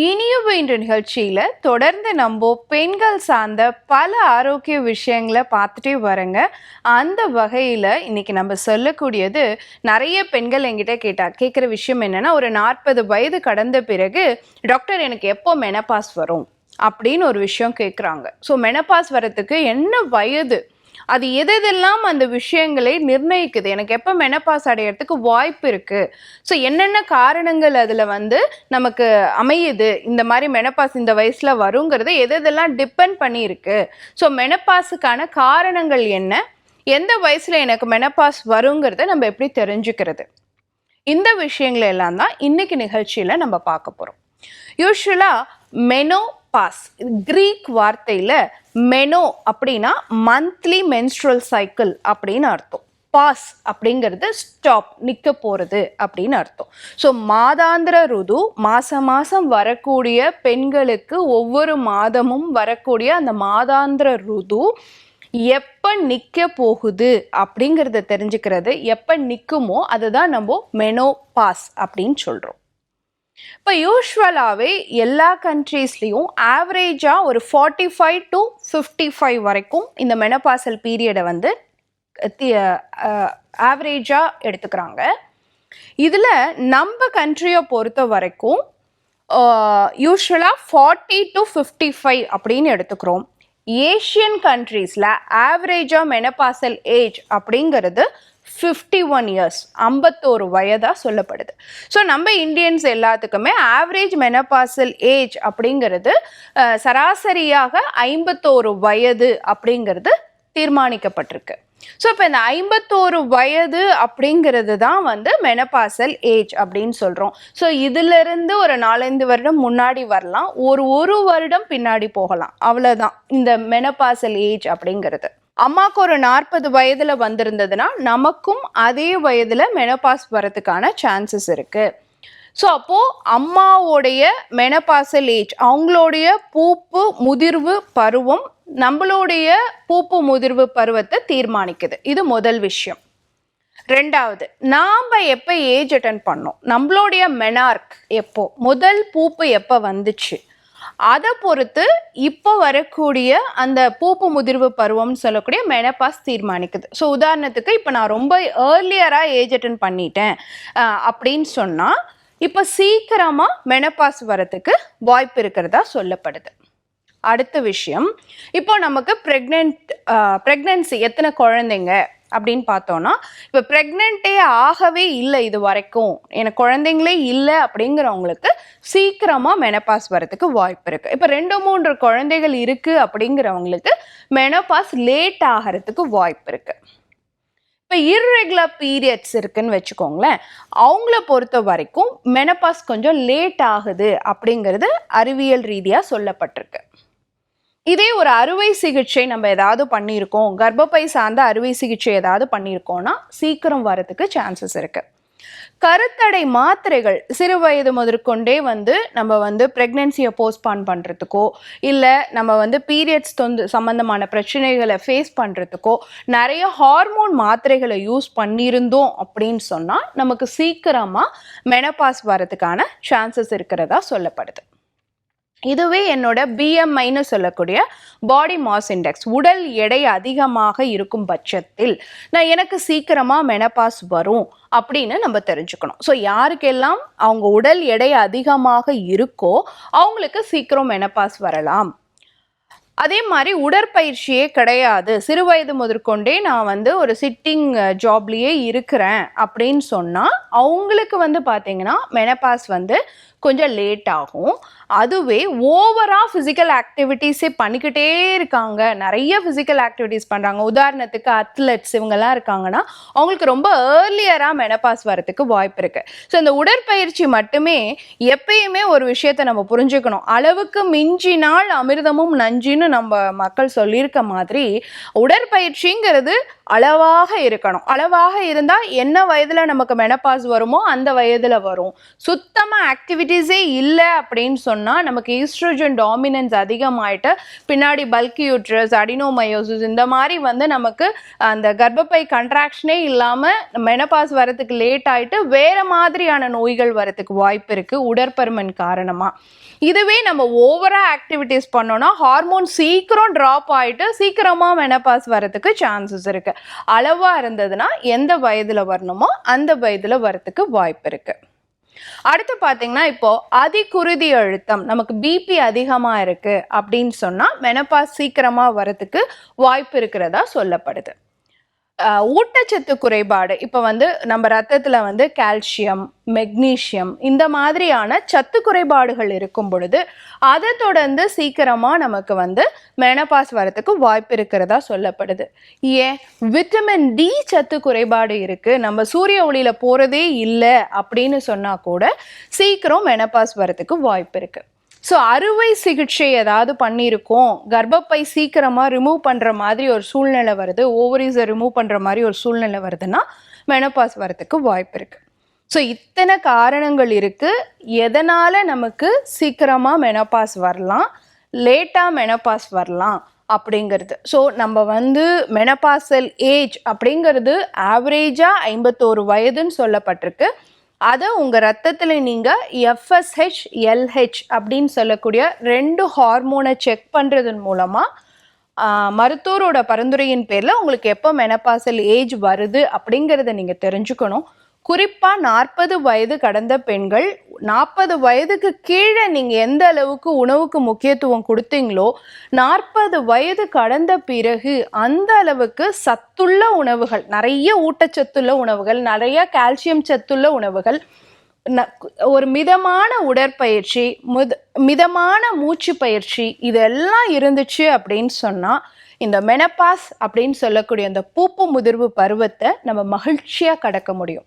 இனியும் இன்று நிகழ்ச்சியில் தொடர்ந்து நம்ம பெண்கள் சார்ந்த பல ஆரோக்கிய விஷயங்களை பார்த்துட்டே வரங்க அந்த வகையில் இன்னைக்கு நம்ம சொல்லக்கூடியது நிறைய பெண்கள் என்கிட்ட கேட்டால் கேட்குற விஷயம் என்னன்னா ஒரு நாற்பது வயது கடந்த பிறகு டாக்டர் எனக்கு எப்போ மெனபாஸ் வரும்? அப்படின்னு ஒரு விஷயம் கேட்குறாங்க ஸோ மெனபாஸ் வரத்துக்கு என்ன வயது? அது எதெல்லாம் அந்த விஷயங்களை நிர்ணயிக்குது? எனக்கு எப்போ மெனப்பாஸ் அடையறதுக்கு வாய்ப்பு இருக்குது ஸோ என்னென்ன காரணங்கள் அதில் வந்து நமக்கு அமையுது? இந்த மாதிரி மெனப்பாஸ் இந்த வயசில் வருங்கிறது எதெல்லாம் டிபெண்ட் பண்ணி ஸோ மெனப்பாஸுக்கான காரணங்கள் என்ன? எந்த வயசில் எனக்கு மெனப்பாஸ் வருங்கிறத நம்ம எப்படி தெரிஞ்சுக்கிறது? இந்த விஷயங்கள் எல்லாம் தான் இன்னைக்கு நிகழ்ச்சியில் நம்ம பார்க்க போகிறோம் யூஸ்வலாக மெனோ பாஸ் கிரீக் வார்த்தையில் மெனோ அப்படின்னா மந்த்லி மென்ஸ்ட்ரல் சைக்கிள் அப்படின்னு அர்த்தம். பாஸ் அப்படிங்கிறது ஸ்டாப் நிற்க போகிறது அப்படின்னு அர்த்தம். ஸோ மாதாந்திர ருது மாதம் மாதம் வரக்கூடிய பெண்களுக்கு ஒவ்வொரு மாதமும் வரக்கூடிய அந்த மாதாந்திர ருது எப்போ நிற்க போகுது அப்படிங்கிறத தெரிஞ்சுக்கிறது. எப்போ நிற்குமோ அதுதான் நம்ம மெனோ பாஸ் அப்படின்னு சொல்கிறோம் இப்போ யூஸ்வலாகவே எல்லா கண்ட்ரீஸ்லேயும் ஆவரேஜாக ஒரு forty five to fifty five வரைக்கும் இந்த மெனபாசல் பீரியடை வந்து ஆவரேஜாக எடுத்துக்கிறாங்க. இதில் நம்ம கண்ட்ரியை பொறுத்த வரைக்கும் யூஸ்வலாக ஃபார்ட்டி டு ஃபிஃப்டி ஃபைவ் அப்படின்னு எடுத்துக்கிறோம். ஏஷியன் கண்ட்ரீஸில் ஆவரேஜாக மெனபாசல் ஏஜ் அப்படிங்கிறது ஃபிஃப்டி ஒன் இயர்ஸ் ஐம்பத்தோரு வயதாக சொல்லப்படுது. ஸோ நம்ம இந்தியன்ஸ் எல்லாத்துக்குமே ஆவரேஜ் மெனபாசல் ஏஜ் அப்படிங்கிறது சராசரியாக ஐம்பத்தோரு வயது அப்படிங்கிறது தீர்மானிக்கப்பட்டிருக்கு. ஸோ இப்போ இந்த ஐம்பத்தோரு வயது அப்படிங்கிறது தான் வந்து மெனபாசல் ஏஜ் அப்படின்னு சொல்கிறோம் ஸோ இதிலிருந்து ஒரு நாலஞ்சு வருடம் முன்னாடி வரலாம். ஒரு ஒரு வருடம் பின்னாடி போகலாம். அவ்வளோதான் இந்த மெனபாசல் ஏஜ் அப்படிங்கிறது. அம்மாவுக்கு ஒரு நாற்பது வயதில் வந்திருந்ததுன்னா நமக்கும் அதே வயதில் மெனபாஸ் வரதுக்கான சான்சஸ் இருக்குது ஸோ அப்போது அம்மாவோடைய மெனபாசல் ஏஜ் அவங்களுடைய பூப்பு முதிர்வு பருவம் நம்மளுடைய பூப்பு முதிர்வு பருவத்தை தீர்மானிக்குது. இது முதல் விஷயம். ரெண்டாவது நாம் எப்போ ஏஜ் அட்டன் பண்ணோம்? நம்மளுடைய மெனார்க் எப்போ? முதல் பூப்பு எப்போ வந்துச்சு? அதை பொறுத்து இப்போ வரக்கூடிய அந்த பூப்பு முதிர்வு பருவம்னு சொல்லக்கூடிய மெனபாஸ் தீர்மானிக்குது. ஸோ உதாரணத்துக்கு இப்போ நான் ரொம்ப ஏர்லியராக ஏஜ் அட்டன் பண்ணிட்டேன் அப்படின்னு சொன்னால் இப்போ சீக்கிரமாக மெனப்பாஸ் வரத்துக்கு வாய்ப்பு இருக்கிறதா சொல்லப்படுது. அடுத்த விஷயம் இப்போ நமக்கு ப்ரெக்னென்ட் ப்ரெக்னென்சி எத்தனை குழந்தைங்க அப்படின்னு பார்த்தோன்னா இப்போ ப்ரெக்னென்ட்டே ஆகவே இல்லை இது வரைக்கும். எனக்கு குழந்தைங்களே இல்லை அப்படிங்கிறவங்களுக்கு சீக்கிரமாக மெனப்பாஸ் வரதுக்கு வாய்ப்பு இருக்குது இப்போ ரெண்டு மூன்று குழந்தைகள் இருக்குது அப்படிங்கிறவங்களுக்கு மெனபாஸ் லேட் ஆகிறதுக்கு வாய்ப்பு இருக்குது இப்போ இர்ரெகுலர் பீரியட்ஸ் இருக்குன்னு வச்சுக்கோங்களேன். அவங்கள பொறுத்த வரைக்கும் மெனப்பாஸ் கொஞ்சம் லேட் ஆகுது அப்படிங்கிறது அறிவியல் ரீதியாக சொல்லப்பட்டிருக்கு. இதே ஒரு அறுவை சிகிச்சை நம்ம ஏதாவது பண்ணியிருக்கோம் கர்ப்பப்பை சார்ந்த அறுவை சிகிச்சை ஏதாவது பண்ணியிருக்கோம்னா சீக்கிரம் வரதுக்கு சான்சஸ் இருக்குது கருத்தடை மாத்திரைகள் சிறு வயது முதற்கொண்டே வந்து நம்ம வந்து ப்ரெக்னென்சியை போஸ்ட்பான் பண்ணுறதுக்கோ இல்லை நம்ம வந்து பீரியட்ஸ் தொந்து சம்மந்தமான பிரச்சனைகளை ஃபேஸ் பண்ணுறதுக்கோ நிறைய ஹார்மோன் மாத்திரைகளை யூஸ் பண்ணியிருந்தோம் அப்படின்னு சொன்னால் நமக்கு சீக்கிரமாக மெனபாஸ் வரதுக்கான சான்சஸ் இருக்கிறதா சொல்லப்படுது. இதுவே என்னோட பிஎம்ஐன்னு சொல்லக்கூடிய பாடி மாஸ் இண்டெக்ஸ் உடல் எடை அதிகமாக இருக்கும் பட்சத்தில் நான் எனக்கு சீக்கிரமாக மெனபாஸ் வரும் அப்படின்னு நம்ம தெரிஞ்சுக்கணும். ஸோ யாருக்கெல்லாம் அவங்க உடல் எடை அதிகமாக இருக்கோ அவங்களுக்கு சீக்கிரம் மெனபாஸ் வரலாம். அதே மாதிரி உடற்பயிற்சியே கிடையாது. சிறு வயது முதற்கொண்டே நான் வந்து ஒரு சிட்டிங் ஜாப்லேயே uh, இருக்கிறேன் அப்படின்னு சொன்னால் அவங்களுக்கு வந்து பார்த்தீங்கன்னா மெனபாஸ் வந்து கொஞ்சம் லேட் ஆகும். அதுவே ஓவராக ஃபிசிக்கல் ஆக்டிவிட்டீஸே பண்ணிக்கிட்டே இருக்காங்க. நிறைய ஃபிசிக்கல் ஆக்டிவிட்டீஸ் பண்ணுறாங்க உதாரணத்துக்கு அத்லெட்ஸ் இவங்கெல்லாம் இருக்காங்கன்னா அவங்களுக்கு ரொம்ப ஏர்லியராக மெனபாஸ் வரதுக்கு வாய்ப்பு இருக்குது ஸோ இந்த உடற்பயிற்சி மட்டுமே எப்பயுமே ஒரு விஷயத்தை நம்ம புரிஞ்சுக்கணும். அளவுக்கு மிஞ்சினால் அமிர்தமும் நஞ்சுன்னு நம்ம மக்கள் சொல்லியிருக்க மாதிரி உடற்பயிற்சிங்கிறது அளவாக இருக்கணும். அளவாக இருந்தால் என்ன வயதில் நமக்கு மெனப்பாஸ் வருமோ அந்த வயதில் வரும். சுத்தமாக ஆக்டிவிட்டீஸே இல்லை அப்படின்னு சொன்னால் நமக்கு ஈஸ்ட்ரோஜன் டாமினன்ஸ் அதிகமாயிட்டு பின்னாடி பல்கி யூட்ரஸ் அடினோமயோசிஸ் இந்த மாதிரி வந்து நமக்கு அந்த கர்ப்பப்பை கண்ட்ராக்ஷனே இல்லாமல் மெனப்பாஸ் வரதுக்கு லேட் ஆகிட்டு வேறு மாதிரியான நோய்கள் வரதுக்கு வாய்ப்பு இருக்குது உடற்பருமன் காரணமாக இதுவே நம்ம ஓவரா ஆக்டிவிட்டீஸ் பண்ணோம்னா ஹார்மோன் சீக்கிரம் ட்ராப் ஆகிட்டு சீக்கிரமாக மெனப்பாஸ் வரதுக்கு சான்சஸ் இருக்குது அளவா இருந்ததுன்னா எந்த வயதுல வரணுமோ அந்த வயதுல வரத்துக்கு வாய்ப்பு இருக்கு. அடுத்து பார்த்தீங்கன்னா இப்போ அதிகுருதி அழுத்தம் நமக்கு பிபி அதிகமா இருக்கு அப்படின்னு சொன்னா மெனப்பா சீக்கிரமா வரத்துக்கு வாய்ப்பு இருக்கிறதா சொல்லப்படுது. ஊட்டச்சத்து குறைபாடு. இப்போ வந்து நம்ம ரத்தத்தில் வந்து கால்சியம் மெக்னீஷியம் இந்த மாதிரியான சத்து குறைபாடுகள் இருக்கும் பொழுது அதை தொடர்ந்து சீக்கிரமாக நமக்கு வந்து மெனபாஸ் வரத்துக்கு வாய்ப்பு இருக்கிறதா சொல்லப்படுது. ஏன்? விட்டமின் டி சத்து குறைபாடு இருக்குது நம்ம சூரிய ஒளியில் போகிறதே இல்லை அப்படின்னு சொன்னால் கூட சீக்கிரம் மெனபாஸ் வரத்துக்கு வாய்ப்பு இருக்குது ஸோ அறுவை சிகிச்சை ஏதாவது பண்ணியிருக்கோம் கர்ப்பப்பை சீக்கிரமாக ரிமூவ் பண்ணுற மாதிரி ஒரு சூழ்நிலை வருது ஓவரிஸை ரிமூவ் பண்ணுற மாதிரி ஒரு சூழ்நிலை வருதுன்னா மெனப்பாஸ் வரதுக்கு வாய்ப்பு இருக்குது ஸோ இத்தனை காரணங்கள் இருக்குது எதனால் நமக்கு சீக்கிரமாக மெனப்பாஸ் வரலாம் லேட்டாக மெனப்பாஸ் வரலாம் அப்படிங்கிறது. ஸோ நம்ம வந்து மெனப்பாசல் ஏஜ் அப்படிங்கிறது ஆவரேஜாக ஐம்பத்தோரு வயதுன்னு சொல்லப்பட்டிருக்கு. அதை உங்கள் ரத்தத்தில் நீங்கள் எஃப்எஸ்ஹெச் எல்ஹெச் அப்படின்னு சொல்லக்கூடிய ரெண்டு ஹார்மோனை செக் பண்ணுறதன் மூலமாக மருத்துவரோட பரிந்துரையின் பேரில் உங்களுக்கு எப்போ மெனப்பாசல் ஏஜ் வருது அப்படிங்கிறத நீங்கள் தெரிஞ்சுக்கணும். குறிப்பாக நாற்பது வயது கடந்த பெண்கள் நாற்பது வயதுக்கு கீழே நீங்கள் எந்த அளவுக்கு உணவுக்கு முக்கியத்துவம் கொடுத்தீங்களோ நாற்பது வயது கடந்த பிறகு அந்த அளவுக்கு சத்துள்ள உணவுகள் நிறைய ஊட்டச்சத்துள்ள உணவுகள் நிறைய கால்சியம் சத்துள்ள உணவுகள் ந- ஒரு மிதமான உடற்பயிற்சி முத மிதமான மூச்சு பயிற்சி இதெல்லாம் இருந்துச்சு அப்படின்னு சொன்னால் இந்த மெனப்பாஸ் அப்படின்னு சொல்லக்கூடிய அந்த பூப்பு முதிர்வு பருவத்தை நம்ம மகிழ்ச்சியாக கடக்க முடியும்.